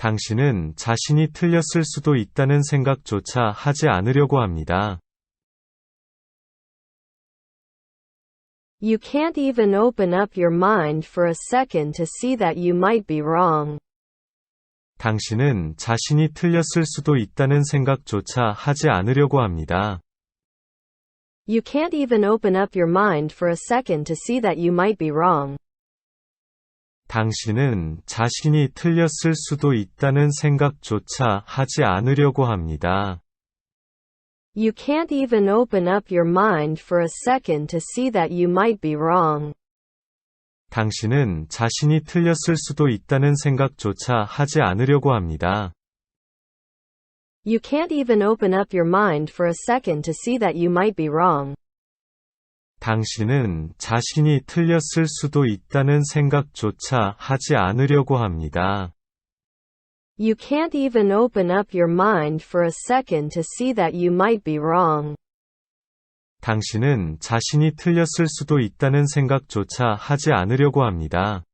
당신은 자신이 틀렸을 수도 있다는 생각조차 하지 않으려고 합니다. You can't even open up your mind for a second to see that you might be wrong. 당신은 자신이 틀렸을 수도 있다는 생각조차 하지 않으려고 합니다. You can't even open up your mind for a second to see that you might be wrong. 당신은 자신이 틀렸을 수도 있다는 생각조차 하지 않으려고 합니다. You can't even open up your mind for a second to see that you might be wrong. 당신은 자신이 틀렸을 수도 있다는 생각조차 하지 않으려고 합니다. You can't even open up your mind for a second to see that you might be wrong. 당신은 자신이 틀렸을 수도 있다는 생각조차 하지 않으려고 합니다. You can't even open up your mind for a second to see that you might be wrong. 당신은 자신이 틀렸을 수도 있다는 생각조차 하지 않으려고 합니다.